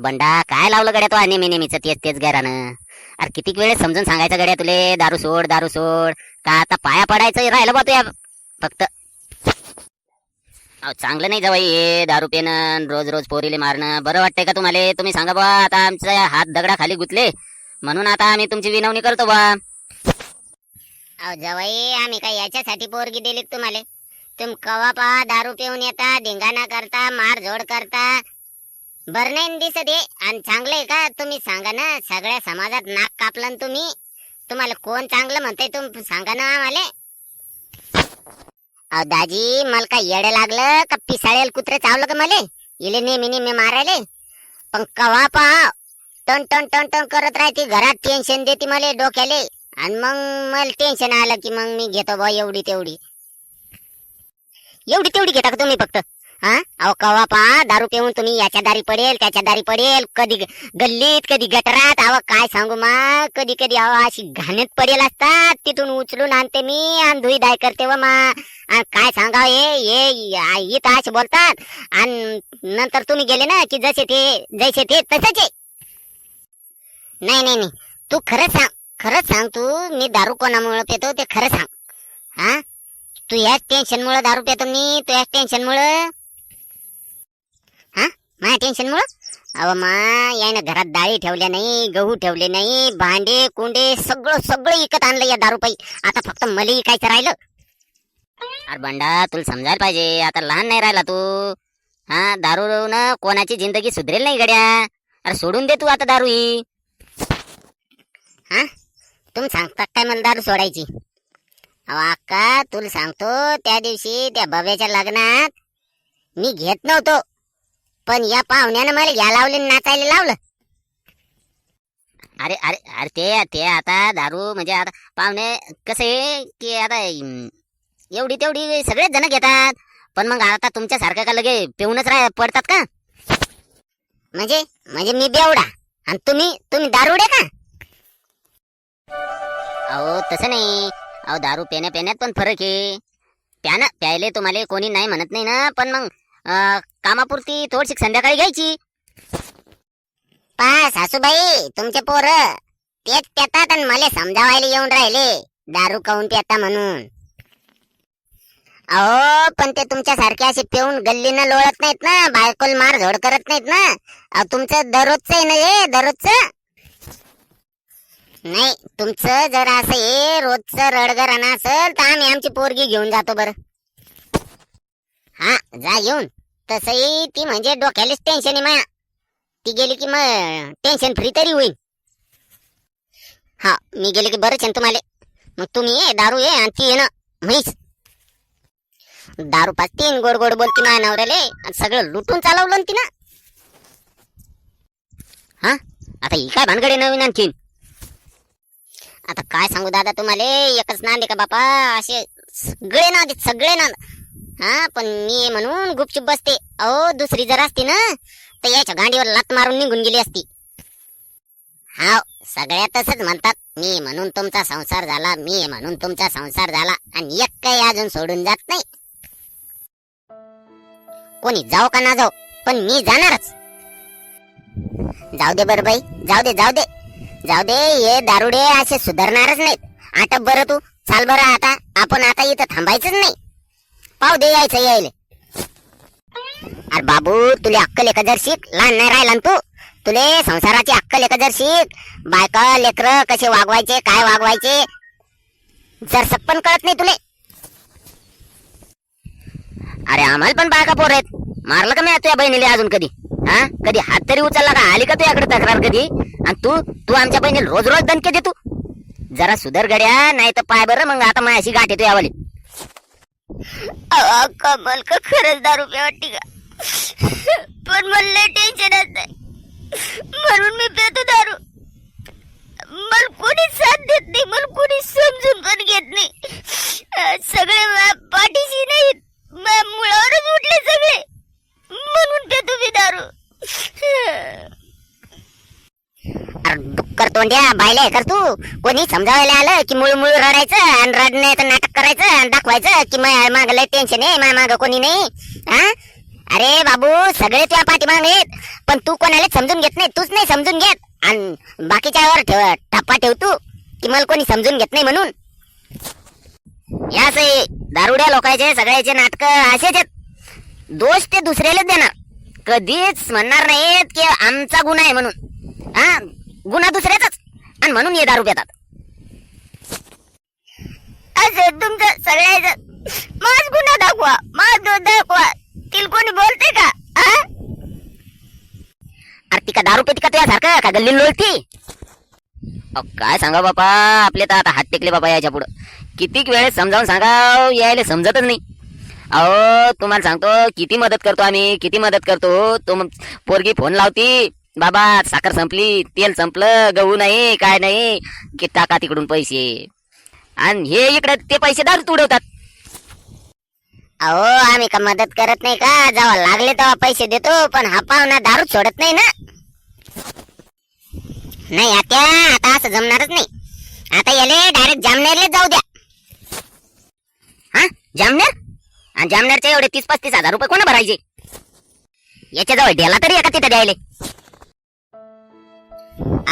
बंडा काय लावलं गड्या तो? नेहमी नेहमीच तेच तेच घरानं. अरे कितीक वेळेस समजून सांगायचं गड्या तुले? दारू सोड दारू सोड. का आता पाया पडायचं? राहिलं बा तुया फक्त. अहो चांगलं नाही जवाई हे दारू पेनं रोज रोज पोरीले मारणं. बरं वाटतंय का तुम्हाला? तुम्ही सांगा बा आता आमचा हात दगडा खाली गुतले. म्हणून आता आम्ही तुमची विनवणी करतो बा. अहो जवाई आम्ही काय याच्यासाठी पोरगी दिली तुम्हाला? तुम कवा पहा दारू पिऊन येता धिंगाणा करता मार झोड करता बर नाही दिसत आहे आणि चांगलंय का? तुम्ही सांगा ना सगळ्या समाजात नाक कापलं तुम्ही. तुम्हाला कोण चांगलं म्हणते तुम सांगा ना आम्हाला. अहो दाजी मला काय येडं लागलं का पिसाळेल कुत्र चावलं का मले? इले नेहमी नेहमी मारायले. पण कवा पहा टन टन टन टन करत राहते घरात टेन्शन देते मला डोक्याले. आणि मग मला टेन्शन आलं की मग मी घेतो बा एवढी तेवढी. एवढी तेवढी घेता का तुम्ही फक्त? हा? अहो कवा पा दारू पिऊन तुम्ही याच्या दारी पडेल त्याच्या दारी पडेल. कधी गल्लीत कधी गटरात. अहो काय सांगू मा कधी कधी अहो अशी घाणीत पडेल असतात. तिथून उचलून आणते मी आणि धुई दाय करते व मा. आणि काय सांगाव हे? ये आ- इथं असे बोलतात. आणि नंतर तुम्ही गेले ना की जसे ते जैसे ते तसंच. आहे नाही नाही नाही. तू खरंच सांग खरंच सांग तू. मी दारू कोणामुळे पितो ते खरं सांग. हा? तू याच टेन्शनमुळं दारू पितो मी. तू याच टेन्शनमुळं माझ्या टेन्शन मुळे? अव मा यानं घरात डाळी ठेवल्या नाही गहू ठेवले नाही भांडे कुंडे सगळं सगळं इकत आणलं या दारूपाई. आता फक्त मला इकायचं राहिलं. अरे बंडा तुला समजायला पाहिजे. आता लहान नाही राहिला तू. हा दारू न कोणाची जिंदगी सुधरेल नाही गड्या. अरे सोडून दे तू आता दारू ही? तुम्ही सांगता काय मला दारू सोडायची? अहो अक्का तुला सांगतो त्या दिवशी त्या बब्याच्या लग्नात मी घेत नव्हतो. पण या पाहुण्यानं मला घ्या लावले नाचायला लावलं. अरे अरे अरे ते ते आता दारू म्हणजे आता पाहुणे कसे की आता एवढी तेवढी सगळेच जण घेतात. पण मग आता तुमच्या सारखं का लगे पिऊनच राह पडतात का? म्हणजे म्हणजे मी बेवडा. आणि तुम्ही तुम्ही दारुडे का? अहो तसं नाही. अहो दारू पिण्या पिण्यात पण फरक आहे. प्यानं प्यायले तुम्हाला कोणी नाही म्हणत नाही ना पण मग अं, कामापुरती थोडीशी संध्याकाळी घ्यायची. पा सासूबाई तुमचे पोर तेच पेतात आणि मला समजावायला येऊन राहिले. दारू काऊन पेता म्हणून. अहो पण ते तुमच्या सारखे असे पिऊन गल्लीनं लोळत नाहीत ना बायकोल मार झोड करत नाहीत ना. अहो तुमचं दररोजच आहे ना हे दररोजच? नाही तुमचं जर असं हे रोजचं रडगरानं असेल तर आम्ही आमची पोरगी घेऊन जातो बरं. हा जा घेऊन. तसही ती म्हणजे डोक्यालाच टेन्शन आहे माया. ती गेली की मग टेन्शन फ्री तरी होईल हा मी गेले की बरंच आहे तुम्हाला. मग तुम्ही ये दारू ये आणि ती ये ना म्हैस. दारू पाच तीन गोड गोड बोलती माया नवऱ्याले आणि सगळं लुटून चालवलं ना हा? आता ही काय भानगडे नवीन आणखीन? आता काय सांगू दादा तुम्हाला? एकच नांदे का बापा? असे सगळे नांद सगळे नांद. हा पण मी म्हणून गुपचूप बसते. अहो दुसरी जर असती ना तर याच्या गांडीवर लात मारून निघून गेली असती. हाव सगळ्या तसंच म्हणतात. मी म्हणून तुमचा संसार झाला मी म्हणून तुमचा संसार झाला आणि एक काही अजून सोडून जात नाही. कोणी जाऊ का ना जाऊ पण मी जाणारच. जाऊ दे बर बाई जाऊ दे जाऊ दे. जाऊ दे हे दारुडे असे सुधारणारच नाहीत. आता बरं तू चाल बरं आता. आपण आता इथं थांबायचंच नाही. पाहू दे यायचं यायले अरे बाबू तुले अक्कल एका जर शिक लहान नाही राहिला ना तू. तुले संसाराची अक्कल एका जर शिक बायका लेकर कसे वागवायचे काय वागवायचे? जर सप्पन कळत नाही तुले. अरे आम्हाला पण बायका पोर आहेत. मारलं का मी तुझ्या बहिणीला अजून कधी? हा? कधी हात तरी उचलला का? आली का तुझ्याकडे तक्रार कधी? आणि तू तू आमच्या बहिणीला रोज रोज दणके दे तू जरा सुधर गड्या नाही तर पाय बरं मग आता माझ्याशी गाठ येतो यावाली. कमल का खरंच दारू पे वाटते का? पण मला टेन्शन नाही. म्हणून मी पेतो दारू. मला कोणी साथ देत नाही मला कोणी समजून पण घेत नाही. सगळे पाठीशी नाहीत मुळावरच उठले सगळे. म्हणून पेतो मी दारू अरे डुक्कर तोंड्या बायले कर तू. कोणी समजावायला आलं की मुळ मुळ रडायचं आणि रडण्याचं नाटक करायचं आणि दाखवायचं की माग लय टेन्शन आहे माय माग कोणी नाही. हा? अरे बाबू सगळे तुझ्या पाठीमाग आहेत. पण तू कोणाला समजून घेत नाही तूच नाही समजून घेत. आणि बाकीच्यावर ठेव टप्पा ठेव तू की मला कोणी समजून घेत नाही म्हणून. याच आहे, दारुड्या लोकांचे सगळ्याचे नाटक असेच आहेत. दोष ते दुसऱ्यालाच देणार कधीच म्हणणार नाहीत की आमचा गुन्हा आहे म्हणून. हा? गुन्हा दुसऱ्याचाच. आणि म्हणून हे दारू पेतात. तुमचं सगळ्याच माझ गुन्हा दाखवा. माझ दाखवा. तिल कोणी बोलते का? अरे ती का दारू पेती का तुझ्यासारखं? का गल्ली लोळती? अहो, काय सांगा बापा? आपले तर आता हात टेकले बापा याच्या पुढं. कितीक वेळेस समजावून सांगा यायला समजतच नाही. अहो तुम्हाला सांगतो किती मदत करतो आम्ही किती मदत करतो. तुम पोरगी फोन लावती बाबा साखर संपली तेल संपलं गहू नाही काय नाही की टाका तिकडून पैसे. आणि हे इकडे ते पैसे दारू उडवतात. अहो आम्ही का मदत करत नाही का? जेव्हा लागले तेव्हा पैसे देतो पण हा पाहुणा दारू सोडत नाही ना. नाही आता आता असं जमणारच नाही. आता याले डायरेक्ट जामनेरला जाऊ द्या. हा? जामनेर? आणि जामनेरचे एवढे तीस पस्तीस हजार रुपये कोण भरायचे? याच्याजवळ डेला तरी एका तिथं द्यायले.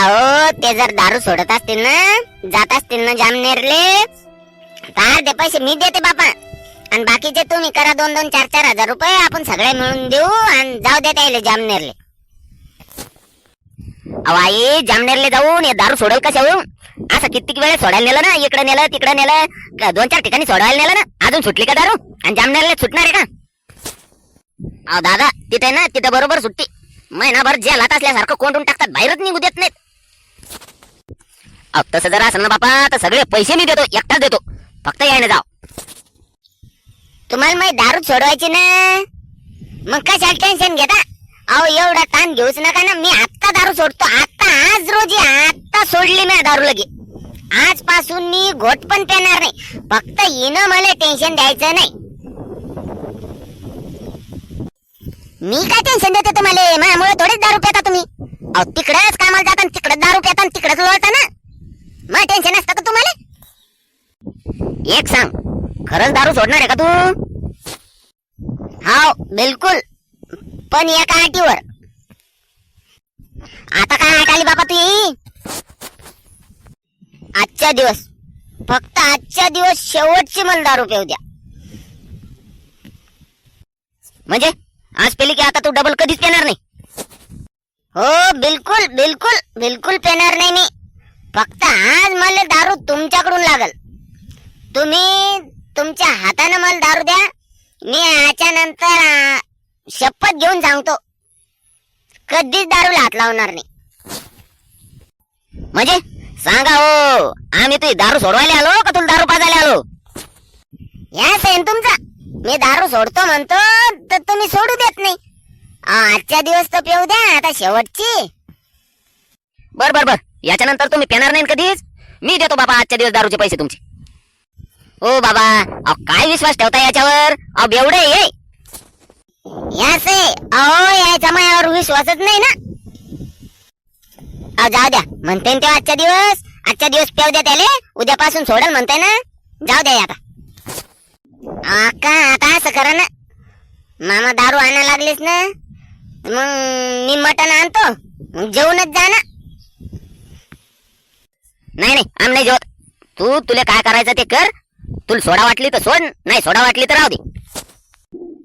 अहो ते जर दारू सोडत असतील ना जात असतील ना जामनेरले काय ते पैसे मी देते बापा. आणि बाकीचे तुम्ही करा दोन दोन चार चार हजार रुपये आपण सगळे मिळून देऊ आणि जाऊ देता येईल जामनेरले. अहो आई जामनेरले जाऊन हे दारू सोडेल कशा होऊ असं कित्येक वेळेस सोडायला नेलं ना इकडे नेलं तिकडे नेलं दोन चार ठिकाणी सोडायला नेलं ना अजून सुटली का दारू? आणि जामनेरला सुटणार आहे का? अहो दादा तिथे ना तिथे बरोबर सुट्टी. महिनाभर जेलात असल्यासारखं कोंडून टाकतात बाहेरच निघू देत नाहीत. तसं जरा असेल ना बापा तर सगळे पैसे मी देतो एकटाच देतो. फक्त यायला जाव. तुम्हाला माहिती दारू सोडवायची ना? मग कशाला टेन्शन घेता? अहो एवढा ताण घेऊच नका ना. मी आत्ता दारू सोडतो. आत्ता आज रोजी आत्ता सोडली मी दारू लगे. आजपासून मी घोट पण पेणार नाही. फक्त हिनं मला टेन्शन द्यायचं नाही. मी काय टेन्शन देते तुम्हाला? माझ्यामुळे थोडीच दारू पेता तुम्ही. अहो तिकडेच कामाला जाता आणि तिकडे दारू पेता तिकडेच लोळता ना मग टेन्शन असतं का तुम्हाला एक सांग. खरंच दारू सोडणार आहे का तू? हाव बिलकुल. पण एका आटीवर. आता काय आटाली बाबा तू आजच्या दिवस. फक्त आजच्या दिवस शेवटची मला दारू पिऊ द्या. म्हणजे? आज पेली की आता तू डबल कधीच पेणार नाही? हो बिलकुल बिलकुल बिलकुल पेणार नाही मी. फक्त आज मला दारू तुमच्याकडून लागल. तुम्ही तुमच्या हातानं मला दारू द्या मी याच्या नंतर शपथ घेऊन सांगतो. कधीच दारूला हात लावणार नाही. म्हणजे सांगा हो आम्ही तुझी दारू सोडवायला आलो का तुला दारू पाजायला आलो? या सेन तुमचा. मी दारू सोडतो म्हणतो तर तुम्ही सोडू देत नाही. आजच्या दिवस तर पिऊ द्या आता शेवटची. बर बर बर. याच्यानंतर तुम्ही पेणार नाही कधीच? मी देतो बाबा आजच्या दिवस दारूचे पैसे तुमचे. हो बाबा अहो काय विश्वास ठेवता याच्यावर? अहो बेवडे ये याचे अहो याच्या मायावर विश्वासच नाही ना. अहो जाऊ द्या म्हणते ना तेव्हा आजच्या दिवस. आजच्या दिवस पेव द्या त्याले उद्यापासून सोडल म्हणते ना. जाऊ द्या आता. अहो, आता असं करा ना. मामा दारू आणायला लागलीस ना. मग मी मटण आणतो. मग जेवणच जा ना. नाही नाही आम नाही जेवत तू तुला काय करायचं ते कर. तुला सोडा वाटली तर सोड नाही सोडा वाटली तर राहू दे.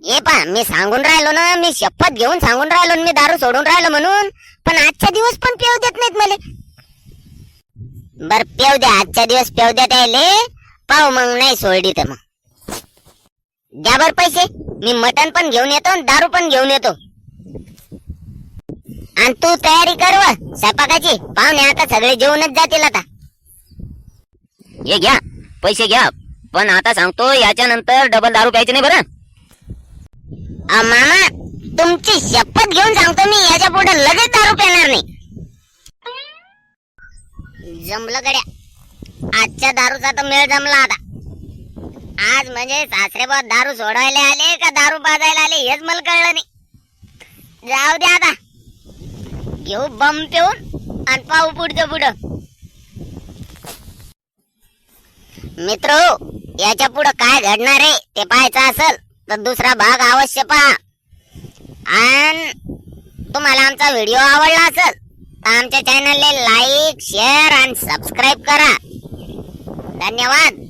हे पा मी सांगून राहिलो ना मी शपथ घेऊन सांगून राहिलो मी दारू सोडून राहिलो म्हणून पण आजच्या दिवस पण पेव देत नाहीत मला. बर पेव द्या आजच्या दिवस पेव द्या त्याले. पाहू मग नाही सोडली तर मग. द्या बर पैसे मी मटण पण घेऊन येतो आणि दारू पण घेऊन येतो. आणि तू तयारी कर स्वयंपाकाची. पाहुणे आता सगळे जेवणच जातील आता. हे घ्या पैसे घ्या. पण आता सांगतो याच्यानंतर डबल दारू प्यायची नाही बरं. मामा तुमची शपथ घेऊन सांगतो मी याच्यापुढे लगेच दारू पिणार नाही. जमलं गड्या. आजच्या दारूचा तर मेळ जमला आता. आज म्हणजे सासरे दारू सोडायला आले का दारू पाजायला आले हेच मला कळलं नाही. जाऊ द्या आता. घेऊ बम पिऊन आणि पाहू पुढचं पुढं. मित्र याच्यापुढे काय घडणार आहे ते पाहायचं असेल तर दुसरा भाग अवश्य पहा. आणि तुम्हाला आमचा व्हिडिओ आवडला असेल तर आमच्या चॅनलला लाईक शेअर आणि सबस्क्राईब करा. धन्यवाद.